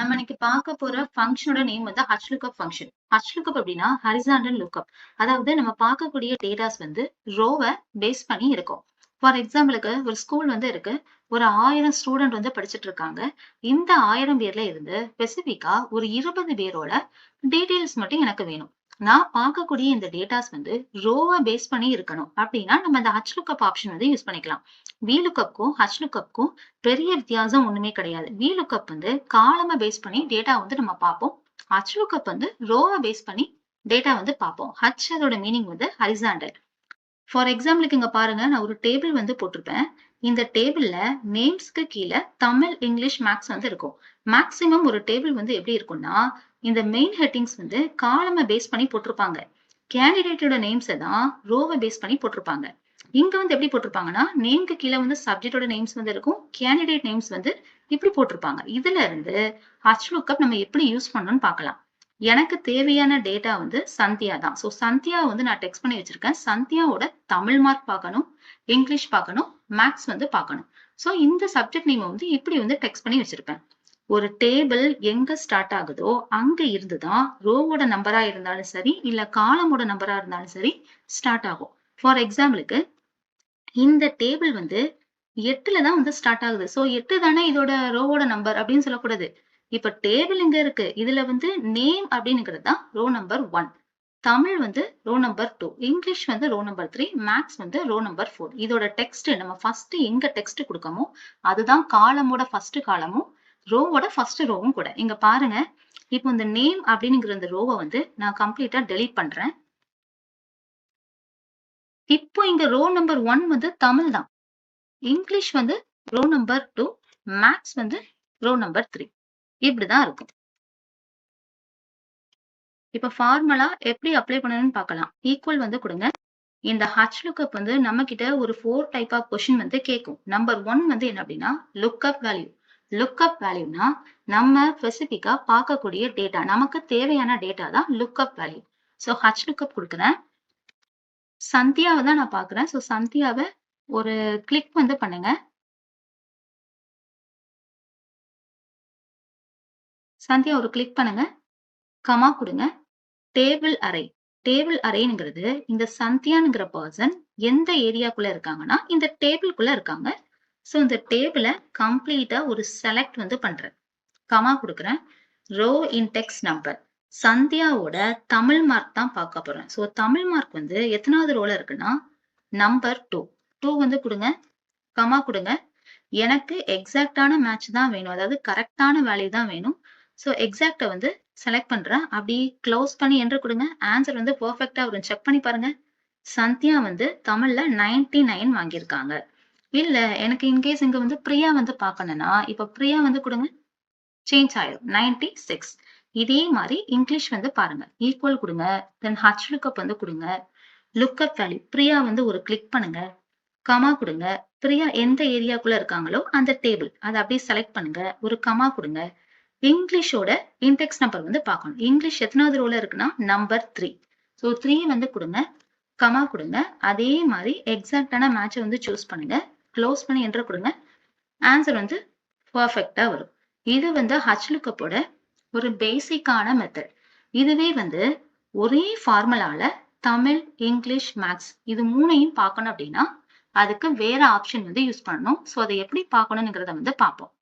நம்ம இன்னைக்கு பார்க்க போற ஃபங்க்ஷனோட நேம் வந்து H lookup function H lookup அப்படின்னா ஹரிசாண்டல் லுக்அப் அதாவது நம்ம பார்க்கக்கூடிய டேட்டாஸ் வந்து ரோவை பேஸ் பண்ணி இருக்கும். ஃபார் எக்ஸாம்பிளுக்கு ஒரு ஸ்கூல் வந்து இருக்கு. ஒரு ஆயிரம் ஸ்டூடெண்ட் வந்து படிச்சுட்டு இருக்காங்க. இந்த ஆயிரம் பேர்ல இருந்து ஸ்பெசிபிக்கா ஒரு இருபது பேரோட டீட்டெயில்ஸ் மட்டும் எனக்கு வேணும். நான் பார்க்கக்கூடிய இந்த டேட்டாஸ் வந்து ரோவை பேஸ் பண்ணி இருக்கணும். அப்படின்னா நம்ம இந்த ஹச் லுக்கப் ஆப்ஷன் வந்து யூஸ் பண்ணிக்கலாம். வி லுக்அப்க்கும் ஹச் லுக்கப்க்கும் பெரிய வித்தியாசம் ஒண்ணுமே கிடையாது. வி லுக்அப் வந்து காலமா பேஸ் பண்ணி டேட்டா வந்து நம்ம பார்ப்போம். ஹச் லுக்கப் வந்து ரோவை பேஸ் பண்ணி டேட்டா வந்து பார்ப்போம். ஹச் அதோட மீனிங் வந்து ஹரிசாண்டல் ஃபார் எக்ஸாம்பிளுக்கு இங்க பாருங்க நான் ஒரு டேபிள் வந்து போட்டிருப்பேன். இந்த டேபிள்ல நேம்ஸ்க்கு கீழே தமிழ் இங்கிலீஷ் மேக்ஸ் வந்து இருக்கும். மேக்சிமம் ஒரு டேபிள் வந்து எப்படி இருக்கும்னா இந்த மெயின் ஹெட்டிங்ஸ் வந்து காலமை பேஸ் பண்ணி போட்டிருப்பாங்க. கேண்டிடேட்டோட நேம்ஸை தான் ரோவை பேஸ் பண்ணி போட்டிருப்பாங்க. இங்க வந்து எப்படி போட்டிருப்பாங்கன்னா நேம்க்கு கீழே வந்து சப்ஜெக்டோட நேம்ஸ் வந்து இருக்கும். கேண்டிடேட் நேம்ஸ் வந்து இப்படி போட்டிருப்பாங்க. இதுல இருந்து ஹச் லுக்கப் நம்ம எப்படி யூஸ் பண்ணணும்னு பார்க்கலாம். எனக்கு தேவையான டேட்டா வந்து சந்தியா தான். ஸோ சந்தியா வந்து நான் டெக்ஸ்ட் பண்ணி வச்சிருக்கேன். சந்தியாவோட தமிழ் மார்க் பார்க்கணும் இங்கிலீஷ் பார்க்கணும் மேக்ஸ் வந்து பார்க்கணும். ஸோ இந்த சப்ஜெக்ட் நேம் வந்து இப்படி வந்து டெக்ஸ்ட் பண்ணி வச்சிருப்பேன். ஒரு டேபிள் எங்க ஸ்டார்ட் ஆகுதோ அங்க இருந்துதான் ரோவோட நம்பரா இருந்தாலும் சரி இல்ல காலமோட நம்பரா இருந்தாலும் சரி ஸ்டார்ட் ஆகும். ஃபார் எக்ஸாம்பிளுக்கு இந்த டேபிள் வந்து எட்டுல தான் வந்து ஸ்டார்ட் ஆகுது. ஸோ எட்டு தானே இதோட ரோவோட நம்பர் அப்படின்னு சொல்லக்கூடாது. இப்ப டேபிள் இங்க இருக்கு. இதுல வந்து நேம் அப்படிங்கிறது தான் ரோ நம்பர் ஒன் தமிழ் வந்து ரோ நம்பர் டூ இங்கிலீஷ் வந்து ரோ நம்பர் த்ரீ மேக்ஸ் வந்து ரோ நம்பர் ஃபோர் இதோட டெக்ஸ்ட் நம்ம ஃபர்ஸ்ட் எங்க டெக்ஸ்ட் கொடுக்கமோ அதுதான் காலமோட ஃபர்ஸ்ட் காலமும் ரோவோட ஃபர்ஸ்ட் ரோவும் கூட. இங்க பாருங்க. இப்போ இந்த நேம் அப்படிங்கிற இந்த ரோவை வந்து நான் கம்ப்ளீட்டா டெலீட் பண்றேன். இப்போ இங்க ரோ நம்பர் ஒன் வந்து தமிழ் தான். இங்கிலீஷ் வந்து ரோ நம்பர் டூ மேக்ஸ் வந்து ரோ நம்பர் த்ரீ இப்படிதான் இருக்கும். இப்ப ஃபார்முலா எப்படி அப்ளை பண்ணணும்னு பார்க்கலாம். ஈக்குவல் வந்து கொடுங்க. இந்த ஹச் லுக்அப் வந்து நம்ம கிட்ட ஒரு ஃபோர் டைப் ஆஃப் கொஷின் வந்து கேட்கும் நம்பர் ஒன் வந்து என்ன அப்படின்னா லுக்அப் வேல்யூ லுக்அப் வேல்யூனா நம்ம ஸ்பெசிபிக்கா பார்க்கக்கூடிய டேட்டா நமக்கு தேவையான டேட்டா தான் lookup value so H lookup கொடுக்குறேன். சந்தியாவை தான் நான் பார்க்குறேன். ஸோ சந்தியாவை ஒரு கிளிக் வந்து பண்ணுங்க. சந்தியா ஒரு கிளிக் பண்ணுங்க. கமா கொடுங்க. டேபிள் அறை டேபிள் அறைங்கிறது இந்த சந்தியானுங்கிற பர்சன் எந்த ஏரியாக்குள்ள இருக்காங்கன்னா இந்த டேபிள்குள்ள இருக்காங்க. ஸோ இந்த டேபிளை கம்ப்ளீட்டா ஒரு செலக்ட் வந்து பண்றேன். கமா கொடுக்குறேன். ரோ இன்டெக்ஸ் நம்பர் சந்தியாவோட தமிழ் மார்க் தான் பார்க்க போறேன். ஸோ தமிழ் மார்க் வந்து எத்தனாவது ரோல இருக்குன்னா நம்பர் டூ டூ வந்து கொடுங்க. கமா கொடுங்க. எனக்கு எக்ஸாக்டான மேட்ச் தான் வேணும். அதாவது கரெக்டான வேல்யூ தான் வேணும். ஸோ எக்ஸாக்டை வந்து செலக்ட் பண்றேன். அப்படி க்ளோஸ் பண்ணி என்று கொடுங்க. ஆன்சர் வந்து பர்ஃபெக்டா வரும் செக் பண்ணி பாருங்க. சந்தியா வந்து தமிழ்ல நைன்டி நைன் வாங்கியிருக்காங்க. இல்ல எனக்கு இன்கேஸ் இங்க வந்து பிரியா வந்து பார்க்கணும்னா இப்ப பிரியா வந்து கொடுங்க. சேஞ்ச் ஆயிடும் நைன்டி சிக்ஸ் இதே மாதிரி இங்கிலீஷ் வந்து பாருங்க. ஈக்குவல் கொடுங்க. தென் ஹச் லுக்கப் வந்து கொடுங்க. லுக்கப் வேல்யூ பிரியா வந்து ஒரு கிளிக் பண்ணுங்க. கமா கொடுங்க. பிரியா எந்த ஏரியாக்குள்ள இருக்காங்களோ அந்த டேபிள் அதை அப்படியே செலக்ட் பண்ணுங்க. ஒரு கமா கொடுங்க. இங்கிலீஷோட இன்டெக்ஸ் நம்பர் வந்து பார்க்கணும். இங்கிலீஷ் எத்தனாவது ரோல இருக்குன்னா நம்பர் த்ரீ ஸோ த்ரீ வந்து கொடுங்க. கமா கொடுங்க. அதே மாதிரி எக்ஸாக்டான மேட்சை வந்து சூஸ் பண்ணுங்க. க்ளோஸ் பண்ணி என்ற கொடுங்க. ஆன்சர் வந்து பர்ஃபெக்டா வரும். இது வந்து ஹச்லுக்கப்போட ஒரு பேசிக்கான மெத்தட் இதுவே வந்து ஒரே ஃபார்முலால தமிழ் இங்கிலீஷ் மேக்ஸ் இது மூணையும் பார்க்கணும் அப்படின்னா அதுக்கு வேற ஆப்ஷன் வந்து யூஸ் பண்ணணும். ஸோ அதை எப்படி பார்க்கணுங்கிறத வந்து பார்ப்போம்.